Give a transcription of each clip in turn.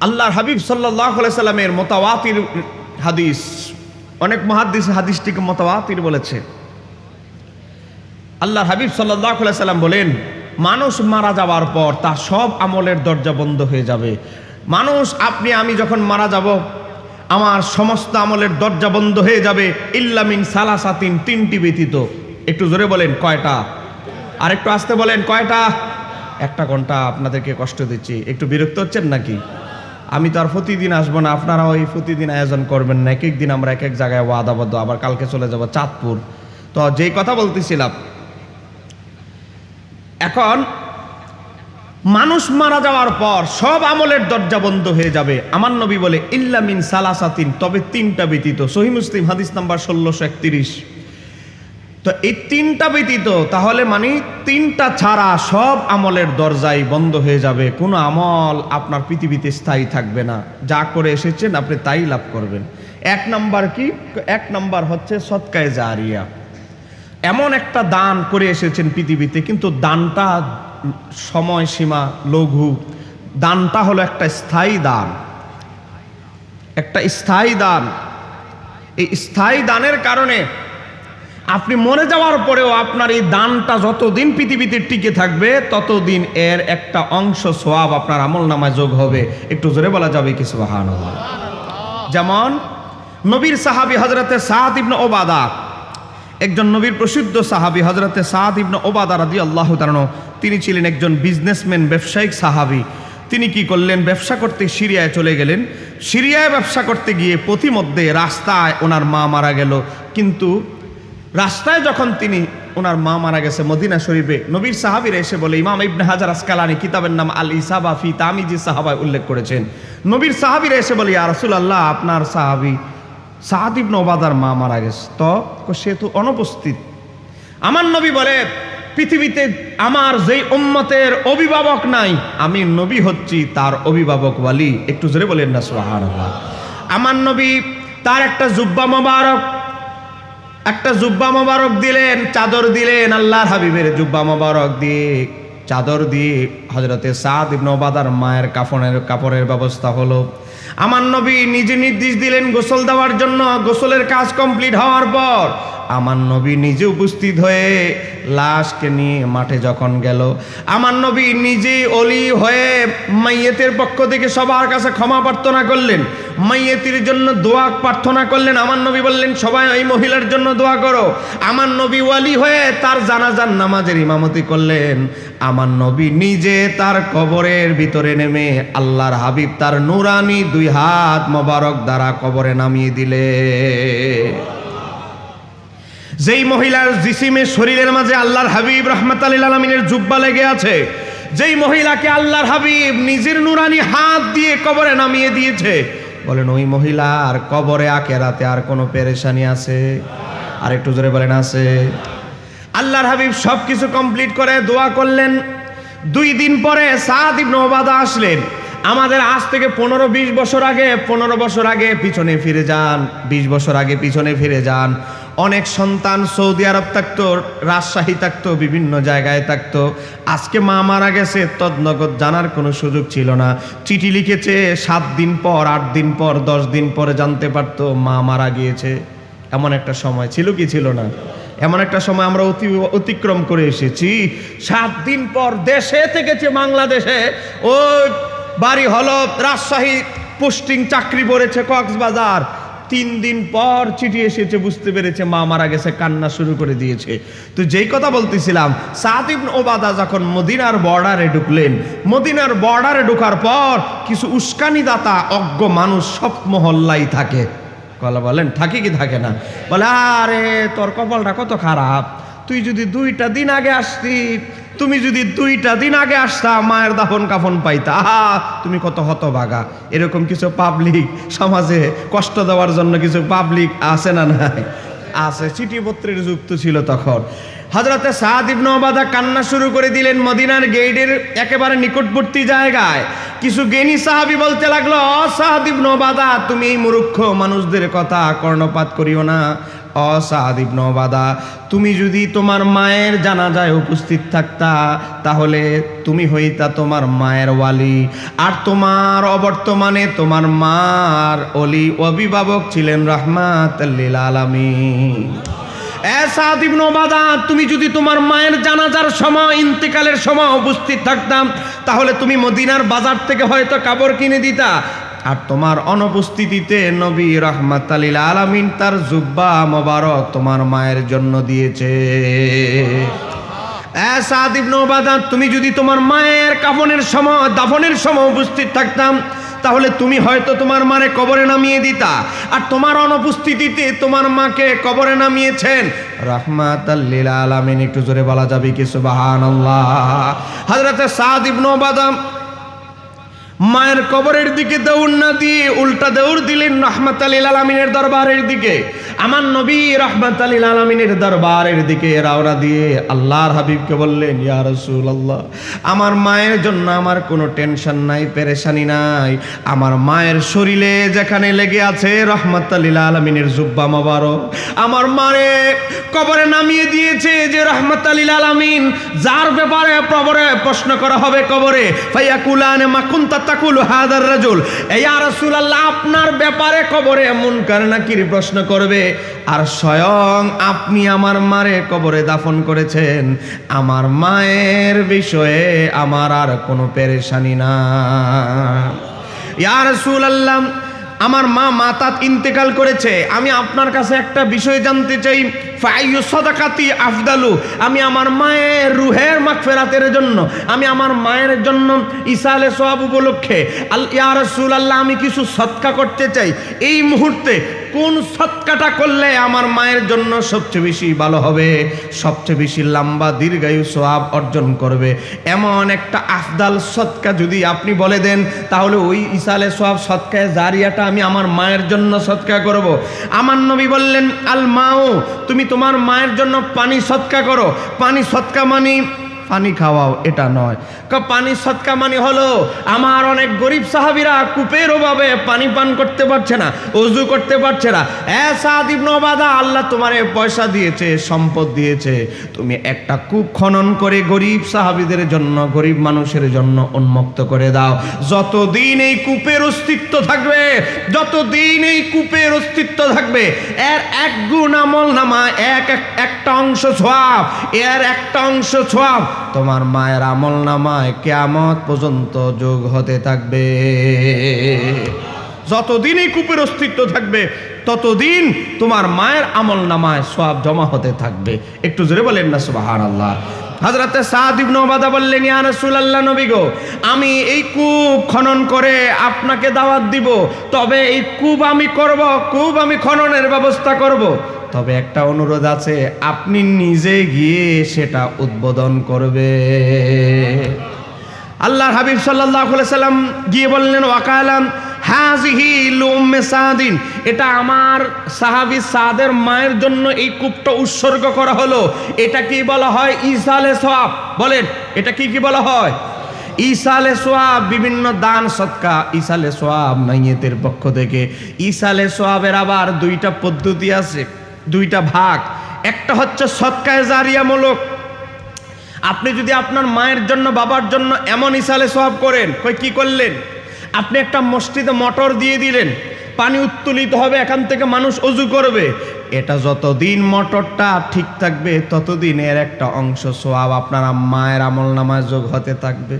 আল্লাহর হাবিব সাল্লাহ সাল্লামের হাদিস, অনেক মহাদিস হাদিসটিকে মোতাওয়াতির বলেছে। আল্লাহর হাবিব সাল্লাহ সাল্লাম বলেন, মানুষ মারা যাওয়ার পর তার সব আমলের দরজা বন্ধ হয়ে যাবে। মানুষ, আপনি, আমি যখন মারা যাব, আমার সমস্ত আমলের দরজা বন্ধ হয়ে যাবে। ইল্লামিন সালাসাতিন, তিনটি ব্যতীত। একটু জোরে বলেন, কয়টা? আর একটু আসতে বলেন, কয়টা? একটা ঘণ্টা আপনাদেরকে কষ্ট দিচ্ছি। একটু বিরক্ত হচ্ছেন নাকি? আমি তো আর প্রতিদিন আসব না, আপনারাও এই প্রতিদিন আয়োজন করবেন না এক এক দিন আমরা এক এক জায়গায় ওয়াদাবদ্ধ আবার কালকে চলে যাব চাঁদপুর। তো যেই কথা বলতেছিলাম, এখন মানুষ মারা যাওয়ার পর সব আমলের দরজা বন্ধ হয়ে যাবে। আমার নবী বলে ইল্লামিন সালাসাতিন তবে তিনটা ব্যতীত। সহি মুসলিম, হাদিস নাম্বার ষোলোশো একত্রিশ। তো এই তিনটা ব্যতীত তাহলে মানে তিনটা ছাড়া সব আমলের দরজাই বন্ধ হয়ে যাবে। কোনো আমল আপনার পৃথিবীতে স্থায়ী থাকবে না। যা করে এসেছেন আপনি তাই লাভ করবেন। এক নাম্বার কি? এক নাম্বার হচ্ছে সৎকায় জারিয়া। এমন একটা দান করে এসেছেন পৃথিবীতে, কিন্তু দানটা সময়সীমা লঘু। দানটা হলো একটা স্থায়ী দান। একটা স্থায়ী দান। এই স্থায়ী দানের কারণে আপনি মরে যাওয়ার পরেও আপনার এই দানটা যতদিন পৃথিবীতে টিকে থাকবে, ততদিন এর একটা অংশ সোয়াব আপনার আমল নামায় যোগ হবে। একটু জোরে বলা যাবে কি সুবাহান যেমন নবীর সাহাবি হজরতে সাদ ইবনে ওবাদা, একজন নবীর প্রসিদ্ধ সাহাবি হজরতে সাদ ইবনে ওবাদা রাদি আল্লাহ তারণ তিনি ছিলেন একজন বিজনেসম্যান ব্যবসায়িক সাহাবি। তিনি কি করলেন? ব্যবসা করতে সিরিয়ায় চলে গেলেন। সিরিয়ায় ব্যবসা করতে গিয়ে পথিমধ্যে রাস্তায় ওনার মা মারা গেল। কিন্তু রাস্তায় যখন তিনি ওনার মা মারা গেছে মদিনা শরীফে, নবীর সাহাবিরা এসে বলে, ইমাম ইবনে হাজার আসকালানি কিতাবের নাম আল ইসাবা ফি তামিজি সাহাবায় উল্লেখ করেছেন। নবীর সাহাবিরা এসে বলে, ইয়া রাসূলুল্লাহ, আপনার সাহাবি সাহাদ ইবনে ওবাদার মা মারা গেছে। তো সে তো অনুপস্থিত। আমার নবী বলে, পৃথিবীতে আমার যেই উম্মতের অভিভাবক নাই, আমি নবী হচ্ছি তার অভিভাবক ওয়ালি। একটু জোরে বলেন না, সুবহানাল্লাহ। আমার নবী তার একটা জুব্বা মোবারক একটা জুব্বা মোবারক দিলেন, চাদর দিলেন, আল্লাহর হাবিবের জুব্বা মোবারক দিয়ে চাদর দিয়ে হজরতে সাদ নবাদার মায়ের কাফনের, কাপড়ের ব্যবস্থা হলো। আমার নবী নিজে নির্দেশ দিলেন গোসল দেওয়ার জন্য। গোসলের কাজ কমপ্লিট হওয়ার পর আমার নবী নিজে উপস্থিত হয়ে লাশকে নিয়ে মাঠে যখন গেল, আমার নবী নিজে অলি হয়ে মাইয়েতের পক্ষ থেকে সবার কাছে ক্ষমা প্রার্থনা করলেন, মাইয়েতির জন্য দোয়া প্রার্থনা করলেন। আমার নবী বললেন, সবাই ওই মহিলার জন্য দোয়া করো। আমার নবী ওয়ালি হয়ে তার জানাজান নামাজের ইমামতি করলেন। আমার নবী নিজে তার কবরের ভিতরে নেমে আল্লাহর হাবিব তার নুরানি দুই হাত মোবারক দ্বারা কবরে নামিয়ে দিলে যেই মহিলার জিসিমের শরীরের মাঝে আল্লাহর হাবিব রহমত আলমিনের জুব্বা লেগে আছে, যেই মহিলাকে আল্লাহর হাবিব নিজের নুরানি হাত দিয়ে কবরে নামিয়ে দিয়েছে, বলেন ওই মহিলা আর কবরে আকেরাতে আর কোনো পেরেশানি আছে? আর একটু জোরে বলেন, আছে। আল্লাহর হাবিব সব কিছু কমপ্লিট করে দোয়া করলেন। দুই দিন পরে সাদ ইবনে ওবাদা আসলেন। আমাদের আজ থেকে পনেরো বিশ বছর আগে, পনেরো বছর আগে পিছনে ফিরে যান, বিশ বছর আগে পিছনে ফিরে যান। অনেক সন্তান সৌদি আরব থাকতো, রাজশাহী থাকতো, বিভিন্ন জায়গায় থাকতো। আজকে মা মারা গেছে তদনগদ জানার কোনো সুযোগ ছিল না। চিঠি লিখেছে, সাত দিন পর, আট দিন পর, দশ দিন পরে জানতে পারতো মা মারা গিয়েছে। এমন একটা সময় ছিল কি ছিল না? এমন একটা সময় আমরা অতি, অতিক্রম করে এসেছি। সাত দিন পর দেশে থেকেছে বাংলাদেশে। ওই বাড়ি হলো রাজশাহী, পোস্টিং চাকরি পড়েছে কক্সবাজার। তিন দিন পর চিঠি এসেছে, বুঝতে পেরেছে মা মারা গেছে, কান্না শুরু করে দিয়েছে। তো যেই কথা বলতেছিলাম, সাদ ইবন ওবাদা যখন মদিনার বর্ডারে ঢুকলেন, মদিনার বর্ডারে ঢোকার পর কিছু উস্কানিদাতা অজ্ঞ মানুষ সব মহল্লাই থাকে। কলা বলেন, থাকে কি থাকে না? বলে, আরে, তোর কপালটা কত খারাপ। তুই যদি দুইটা দিন আগে আসতি তুমি যদি দুইটা দিন আগে আসতা, মায়ের দাফন কাফন পাইতা। আহা, তুমি কত হতভাগা। এরকম কিছু পাবলিক সমাজে কষ্ট দেওয়ার জন্য কিছু পাবলিক আছে না নাই? আছে, চিঠিপত্রের যুক্ত ছিল তখন। হজরতে সাদ ইবনে ওবাদা কান্না শুরু করে দিলেন মদিনার গেটের একেবারে নিকটবর্তী জায়গায়। কিছু জ্ঞানী সাহাবি বলতে লাগল সাদ ইবনে ওবাদা তুমি এই মূর্খ মানুষদের কথা কর্ণপাত করিও না। অসাদ তুমি যদি তোমার মায়ের জানাজায় উপস্থিত থাকতা, তাহলে তুমি হইতা তোমার মায়ের ওয়ালি। আর তোমার অবর্তমানে তোমার মার অলি অভিভাবক ছিলেন রহমাত আলামিন। এসাদ ইবনে তুমি যদি তোমার মায়ের জানাজার সময়, ইন্তেকালের সময় উপস্থিত থাকতাম, তাহলে তুমি মদিনার বাজার থেকে হয়তো কাপড় কিনে দিতা। আর তোমার অনুপস্থিতিতে নবী রহমাত আলিল আলামিন তার জুব্বা মোবারক তোমার মায়ের জন্য দিয়েছে। তুমি যদি তোমার মায়ের কাফনের সময় দাফনের সময় উপস্থিত থাকতাম, তাহলে তুমি হয়তো তোমার মারে কবরে নামিয়ে দিতা। আর তোমার অনুপস্থিতিতে তোমার মাকে কবরে নামিয়েছেন। রহমাত আল্লিল আলামিন, একটু জোরে বলা যাবে কি? সুবহানাল্লাহ। হযরতে সাদ ওবাদা মায়ের কবরের দিকে দৌড় না দিয়ে উল্টা দৌড় দিলেন রহমত আলীল আলমিনের দরবারের দিকে। আমার নবী রহমত আলীল আলমিনের দরবারের দিকে রাওনা দিয়ে আল্লাহর হাবিবকে বললেন, ইয়া আল্লাহ আমার মায়ের জন্য আমার কোনো টেনশন নাই, পেরেশানি নাই। আমার মায়ের শরীরে যেখানে লেগে আছে রহমত আলীল আলমিনের জুব্বা মোবারক। আমার মারে কবরে নামিয়ে দিয়েছে যে রহমত আলীল আলমিন, যার ব্যাপারে প্রবরে প্রশ্ন করা হবে কবরে। ফাইয়াকুলানে মাকুন্তা তাকুল হাদার রাজুল। ইয়া রাসূলুল্লাহ, আপনার ব্যাপারে কবরে মুনকার নাকির প্রশ্ন করবে? আর স্বয়ং আপনি আমার মারে কবরে দাফন করেছেন। আমার মায়ের বিষয়ে আমার আর কোনো পেরেশানি না। ইয়া রাসূলুল্লাহ, আমার মা মাতাত ইন্তেকাল করেছে। আমি আপনার কাছে একটা বিষয় জানতে চাই। ফাইয়ু সদাকাতি আফদালু। আমি আমার মায়ের রুহের মাগফিরাতের জন্য, আমি আমার মায়ের জন্য ইসালে সওয়াব উপলক্ষে আল ইয়া রাসূলুল্লাহ, আমি কিছু সৎকা করতে চাই। এই মুহূর্তে কোন সৎকাটা করলে আমার মায়ের জন্য সবচেয়ে বেশি ভালো হবে, সবচেয়ে বেশি লম্বা, দীর্ঘায়ু সোয়াব অর্জন করবে? এমন একটা আফদাল সৎকা যদি আপনি বলে দেন, তাহলে ওই ইসালে সোয়াব সৎকায় জারিয়াটা আমি আমার মায়ের জন্য সৎকা করব। আমার নবী বললেন আল মাও তুমি তোমার মায়ের জন্য পানি সৎকা করো। পানি সৎকা মানি পানি খাওয়াও, এটা নয়। পানি সৎকা মানে হলো, আমার অনেক গরিব সাহাবিরা কূপের অভাবে পানি পান করতে পারছে না, অজু করতে পারছে না। এসাদ ইবনে ওবাদা, আল্লাহ তোমারে পয়সা দিয়েছে, সম্পদ দিয়েছে। তুমি একটা কূপ খনন করে গরিব সাহাবিদের জন্য, গরিব মানুষের জন্য উন্মুক্ত করে দাও। যতদিন এই কূপের অস্তিত্ব থাকবে, যতদিন এই কূপের অস্তিত্ব থাকবে, এর এক গুণ আমল নামা, এক- একটা অংশ ছোয়াব এর একটা অংশ ছোয়াব তোমার মায়ের আমল নামায় কেয়ামত পর্যন্ত যোগ হতে থাকবে। যতদিন এই কূপের অস্তিত্ব থাকবে, ততদিন তোমার মায়ের আমল নামায় সব জমা হতে থাকবে। একটু জোরে বলেন না সুবাহান আল্লাহ হাজরাতে সাদ ইবনে ওবাদা বললেন, ইয়া রাসূলুল্লাহ নবী গো, আমি এই কূপ খনন করে আপনাকে দাওয়াত দিব। তবে এই কূপ আমি করব, কূপ আমি খননের ব্যবস্থা করব। তবে একটা অনুরোধ আছে, আপনি নিজে গিয়ে সেটা উদ্বোধন করবে। আল্লাহর হাবিব আলাইহি সাল্লাম গিয়ে বললেন ওয়াকালাম হাজিহি লুম্মে সাদিন, এটা আমার সাহাবী সাদের মায়ের জন্য এই কূপটা উৎসর্গ করা হলো। এটা কি বলা হয়? ইসালে সওয়াব বলেন, এটা কি কি বলা হয়? ইসালে সোয়াব বিভিন্ন দান সৎকা ইসালে সোয়াব মাইয়েতের পক্ষ থেকে। ইসালে সোয়াবের আবার দুইটা পদ্ধতি আছে। দুইটা ভাগ। একটা হচ্ছে সৎকায় জারিয়ামূলক আপনি যদি আপনার মায়ের জন্য, বাবার জন্য এমন ইসালে সব করেন, কই কি করলেন? আপনি একটা মসজিদে মোটর দিয়ে দিলেন, পানি উত্তোলিত হবে, এখান থেকে মানুষ অজু করবে। এটা যতদিন মোটরটা ঠিক থাকবে, ততদিন এর একটা অংশ সোয়াব আপনার মায়ের আমল নামায় যোগ হতে থাকবে।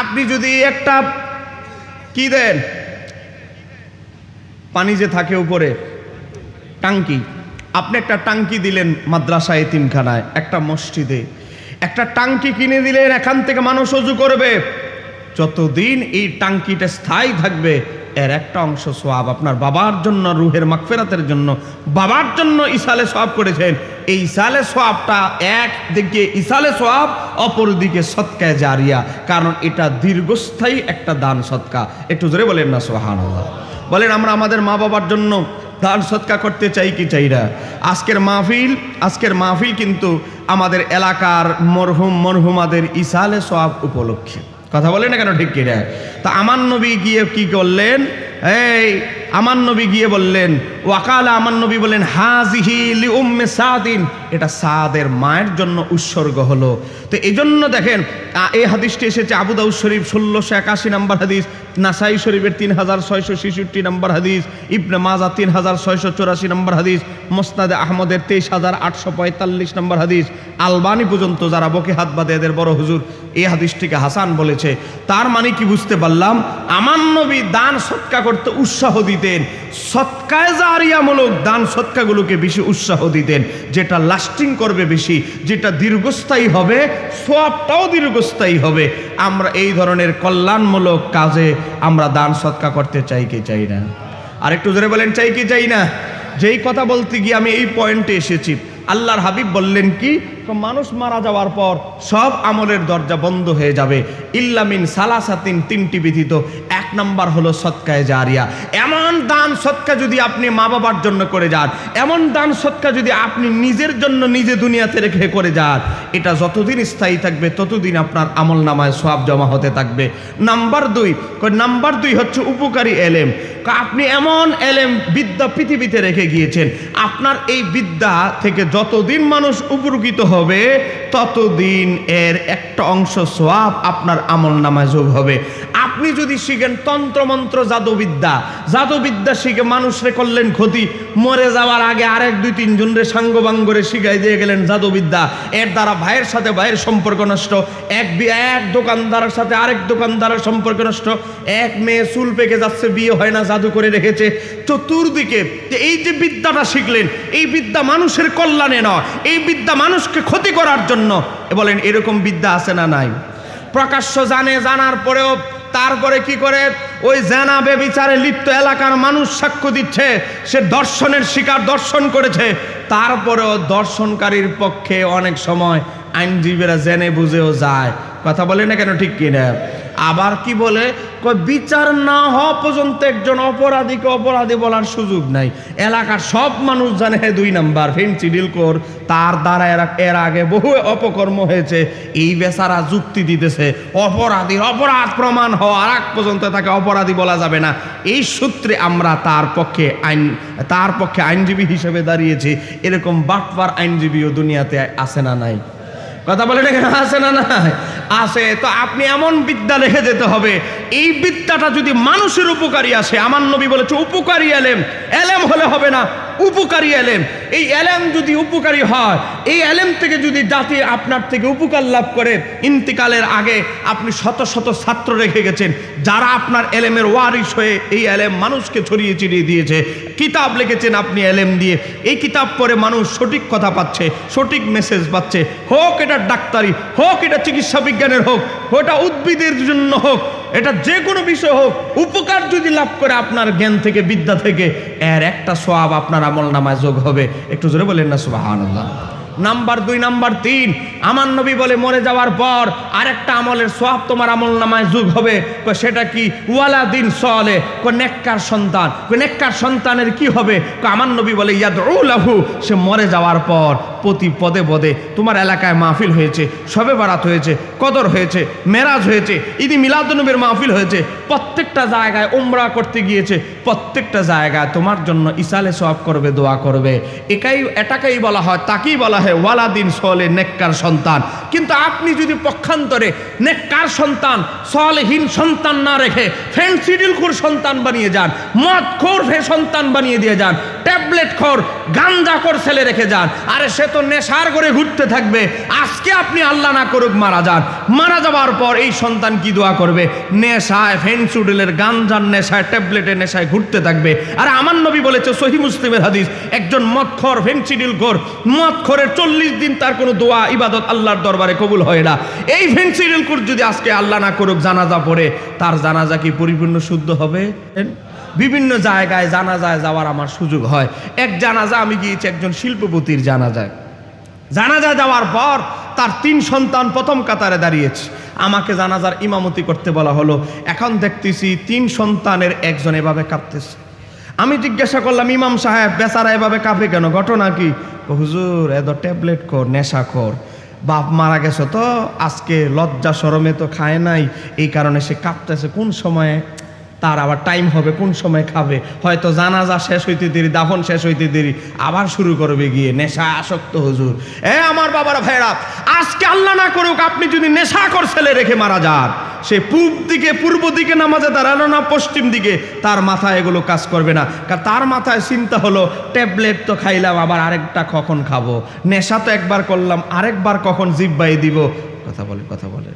আপনি যদি একটা, কি দেন? পানি যে থাকে উপরে টাঙ্কি। আপনি একটা টাঙ্কি দিলেন মাদ্রাসা এতিমখানায় একটা মসজিদে। একটা টাঙ্কি কিনে দিলেন, এখান থেকে মানুষ অজু করবে। যতদিন এই টাঙ্কিটা স্থায়ী থাকবে, এর একটা অংশ সোয়াব আপনার বাবার জন্য, রুহের মাগফেরাতের জন্য, বাবার জন্য ইসালে সোয়াব করেছেন। এই ইসালে সোয়াবটা এক দিকে ইসালে সোয়াব, অপর দিকে সৎকায় জারিয়া। কারণ এটা দীর্ঘস্থায়ী একটা দান সৎকা। একটু জোরে বলেন না সোহান বলেন, আমরা আমাদের মা বাবার জন্য দান সৎকা করতে চাই কি চাই না? আজকের মাহফিল আজকের মাহফিল কিন্তু আমাদের এলাকার মরহুম, মরহুমাদের ইসালে সব উপলক্ষে। কথা বলে না কেন ঠিক কিনা? তা আমার নবী গিয়ে কি করলেন? এই, আমার নবী গিয়ে বললেন ওয়াকালা আমার নবী বলেন হাজিহি লি উম্মে সাদিন। এটা সাদের মায়ের জন্য উৎসর্গ হলো। তো এই জন্য দেখেন এই হাদিসটি এসেছে আবু দাউদ শরীফ ষোলোশো একাশি নম্বর হাদিস, নাসাই শরীফের তিন হাজার ছয়শো ছেষট্টি নম্বর হাদিস, ইবনে মাজা তিন হাজার ছয়শো চৌরাশি নম্বর হাদিস, মোসনাদে আহমদের তেইশ হাজার আটশো পঁয়তাল্লিশ নম্বর হাদিস, আলবানি পর্যন্ত যারা বকে হাত বাঁধে এদের বড় হুজুর এই হাদিসটিকে হাসান বলেছে। তার মানে কি বুঝতে পারলাম আমার নবী দান সৎকা করতে উৎসাহ দিতেন, সৎকায় জারিয়ামূলক দান সৎকাগুলোকে বেশি উৎসাহ দিতেন, যেটা লাস্টিং করবে বেশি, যেটা দীর্ঘস্থায়ী হবে সোয়াবটাও দীর্ঘস্থায়ী হবে। আমরা এই ধরনের কল্যাণমূলক কাজে আমরা দান সৎকা করতে চাই কি চাই না? আর একটু জোরে বলেন, চাই কি চাই না? যেই কথা বলতে গিয়ে আমি এই পয়েন্টে এসেছি, আল্লাহর হাবিব বললেন কি মানুষ মারা যাওয়ার পর সব আমলের দরজা বন্ধ হয়ে যাবে। ইল্লামিন সালাসাতিন তিনটি বিধিত এক নাম্বার হলো সৎকায় জারিয়া। এমন দান সৎকা যদি আপনি মা বাবার জন্য করে যান, এমন দান সৎকা যদি আপনি নিজের জন্য নিজে দুনিয়াতে রেখে করে যান, এটা যতদিন স্থায়ী থাকবে, ততদিন আপনার আমল নামায় সব জমা হতে থাকবে। নাম্বার দুই নাম্বার দুই হচ্ছে উপকারী এলেম। আপনি এমন এলেম বিদ্যা পৃথিবীতে রেখে গিয়েছেন আপনার এই বিদ্যা থেকে যতদিন মানুষ উপকৃত হবে, ততদিন এর একটা অংশ সোয়াব আপনার আমল নামায় যোগ হবে। আপনি যদি শিখেন তন্ত্রমন্ত্র জাদুবিদ্যা জাদুবিদ্যা শিখে মানুষরে করলেন ক্ষতি, মরে যাওয়ার আগে আরেক দুই তিনজন রে সাঙ্গবাঙ্গরে শিখাই দিয়ে গেলেন জাদুবিদ্যা। এর দ্বারা ভাইয়ের সাথে ভাইয়ের সম্পর্ক নষ্ট, এক এক দোকানদারের সাথে আরেক দোকানদারের সম্পর্ক নষ্ট, এক মেয়ে চুল পেকে যাচ্ছে, বিয়ে হয় না, জাদু করে রেখেছে। চতুর্দিকে এই যে বিদ্যাটা শিখলেন এই বিদ্যা মানুষের কল্যাণে নয়, এই বিদ্যা মানুষকে ক্ষতি করার জন্য। বলেন, এরকম বিদ্যা আছে না নাই? প্রকাশ্য জানে, জানার পরেও তারপরে কি করে? ওই জানা বেবিচারে লিপ্ত এলাকার মানুষ সাক্ষ্য দিচ্ছে, সে দর্শনের শিকার দর্শন করেছে। তারপরেও দর্শনকারীর পক্ষে অনেক সময় আইনজীবীরা জেনে বুঝেও যায় কথা বলে না কেন ঠিক কিনা? আবার কি বলে? বিচার না হওয়া পর্যন্ত একজন অপরাধীকে অপরাধী বলার সুযোগ নাই। এলাকার সব মানুষ জানে দুই নাম্বার ফেন্সি ডিলকোর, তার দ্বারা এরা আগে বহু অপকর্ম হয়েছে, এই বেচারা যুক্তি দিতেছে, অপরাধীর অপরাধ প্রমাণ হওয়ার আগ পর্যন্ত তাকে অপরাধী বলা যাবে না। এই সূত্রে আমরা তার পক্ষে আইন, তার পক্ষে আইনজীবী হিসেবে দাঁড়িয়েছি, এরকম বাটবার আইনজীবীও দুনিয়াতে আছে না নাই। কথা বলে না? কেন আছে না নাই? আছে, তো আপনি এমন বিদ্যা রেখে যেতে হবে। এই বিদ্যাটা যদি মানুষের উপকারী আসে, আমার নবী বলেছে, উপকারী এলেম। এলেম হলে হবে না। উপকারী এলেম। এই এলেম যদি উপকারী হয়, এই এলেম থেকে যদি জাতি আপনার থেকে উপকার লাভ করে, ইন্তিকালের আগে আপনি শত শত ছাত্র রেখে গেছেন, যারা আপনার এলেমের ওয়ারিশ হয়ে এই এলেম মানুষকে ছড়িয়ে ছিটিয়ে দিয়েছে। কিতাব লিখেছেন আপনি এলেম দিয়ে। এই কিতাব পড়ে মানুষ সঠিক কথা পাচ্ছে, সঠিক মেসেজ পাচ্ছে। হোক এটা ডাক্তারি, হোক এটা চিকিৎসা বিজ্ঞানের হোক ওটা উদ্ভিদের জন্য হোক এটা যে কোনো বিষয় হোক, উপকার যদি লাভ করে আপনার জ্ঞান থেকে, বিদ্যা থেকে, এর একটা সব আপনার আমল নামায় যোগ হবে। একটু জোরে বলেন না সুবাহান নাম্বার দুই, নাম্বার তিন। আমার নবী বলে, মরে যাওয়ার পর আরেকটা আমলের সোয়াব তোমার আমল নামায় যুগ হবে। সেটা কি? ওয়ালা দিন সলে নেককার সন্তান। নেককার সন্তানের কি হবে? আমার নবী বলে ইয়াদুলাহু সে মরে যাওয়ার পর প্রতি পদে পদে তোমার এলাকায় মাহফিল হয়েছে সবে বারাত হয়েছে, কদর হয়েছে, মেরাজ হয়েছে ইদি মিলাদনবীর মাহফিল হয়েছে, প্রত্যেকটা জায়গায় উমরা করতে গিয়েছে, প্রত্যেকটা জায়গায় তোমার জন্য ইসালে সব করবে, দোয়া করবে। একাই, এটাকেই বলা হয়, তাকেই বলা হয় ওয়ালাদিন সলে নেককার সন্তান। কিন্তু আপনি যদি পক্ষান্তরে নেককার সন্তান, সলেহীন সন্তান না রেখে ফেন্সিডিল খোর সন্তান বানিয়ে যান মদ খোর ফে সন্তান বানিয়ে দিয়ে যান ট্যাবলেট খোর গাঞ্জা খোর ছেলে রেখে যান, আরে সে তো নেশার করে ঘুরতে থাকবে, আজকে আপনি আল্লাহ না করুক মারা যান। মারা যাওয়ার পর এই সন্তান কি দোয়া করবে? নেশায় ফেন্সুডিলের গাঞ্জার নেশায়, ট্যাবলেটের নেশায় ঘুরতে থাকবে। আর আমার নবী বলেছে সহি মুসলিমের হাদিস, একজন মদখর ফেন্সিডিল খোর মদখরের চল্লিশ দিন তার কোনো দোয়া, ইবাদত আল্লাহর দরবারে কবুল হয় না। এই ফেন্সিডিল খোর যদি আজকে আল্লাহ না করুক, জানাজা পড়ে, তার জানাজা কি পরিপূর্ণ শুদ্ধ হবে? বিভিন্ন জায়গায় জানাজায় যাওয়ার আমার সুযোগ হয়। এক জানাজা, আমি গিয়েছি একজন শিল্পপতির জানাজায়। জানাজা যাওয়ার পর তার তিন সন্তান প্রথম কাতারে দাঁড়িয়েছে। আমাকে জানাজার ইমামতি করতে বলা হলো। এখন দেখতেছি তিন সন্তানের একজন এভাবে কাঁপতেছে আমি জিজ্ঞাসা করলাম, ইমাম সাহেব, বেচারা এভাবে কাঁপে কেন? ঘটনা কি? হুজুর এত ট্যাবলেট কর নেশা কর বাপ মারা গেছে তো, আজকে লজ্জা সরমে তো খায় নাই, এই কারণে সে কাঁপতেছে, কোন সময়ে? তার আবার টাইম হবে, কোন সময় খাবে? হয়তো জানাজা শেষ হইতে দেরি, দাফন শেষ হইতে দেরি, আবার শুরু করবে গিয়ে। নেশা আসক্ত হুজুর। এ আমার বাবার ভাইরা আজকে আল্লাহ না করুক, আপনি যদি নেশা কর ছেলে রেখে মারা যান, সে পূব দিকে, পূর্ব দিকে নামাজে দাঁড়াল না, পশ্চিম দিকে, তার মাথায় এগুলো কাজ করবে না। কারণ তার মাথায় চিন্তা হলো, ট্যাবলেট তো খাইলাম, আবার আরেকটা কখন খাব? নেশা তো একবার করলাম, আরেকবার কখন জিব্বাই দিব? কথা বলে কথা বলে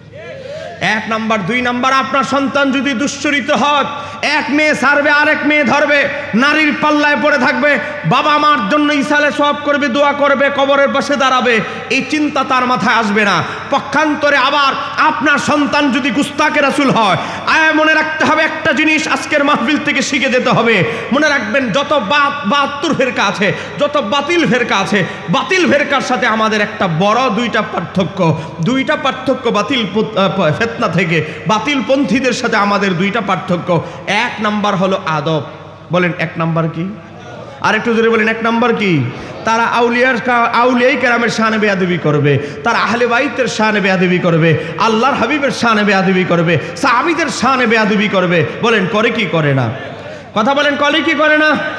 এক নাম্বার, দুই নাম্বার, আপনার সন্তান যদি দুশ্চরিত হয়, এক মেয়ে সারবে, আরেক মেয়ে ধরবে, নারীর পাল্লায় পড়ে থাকবে, বাবা মার জন্য ইসালে সব করবে, দোয়া করবে, কবরের পাশে দাঁড়াবে, এই চিন্তা তার মাথায় আসবে না। পক্ষান্তরে আবার আপনার সন্তান যদি গুস্তাকে রাসুল হয়, আয়, মনে রাখতে হবে একটা জিনিস আজকের মাহফিল থেকে শিখে যেতে হবে। মনে রাখবেন, যত বাত, বাহাত্তর ফেরকা আছে, যত বাতিল ফেরকা আছে, বাতিল ফেরকার সাথে আমাদের একটা বড় দুইটা পার্থক্য। দুইটা পার্থক্য বাতিল ফেতনা থেকে বাতিল পন্থীদের সাথে আমাদের দুইটা পার্থক্য। এক নাম্বার হলো আদব। বলেন, এক নাম্বার কি? আর একটু জোরে বলেন, এক নাম্বার কি? তারা আউলিয়ার আউলিয়াই কেরামের শানে বেয়াদবি করবে, তারা আহলে বাইতের শানে বেয়াদবি করবে, আল্লাহর হাবিবের শানে বেয়াদবি করবে, সাহাবিদের শানে বেয়াদবি করবে। বলেন, করে কি করে না? কথা বলেন, করে কি করে না?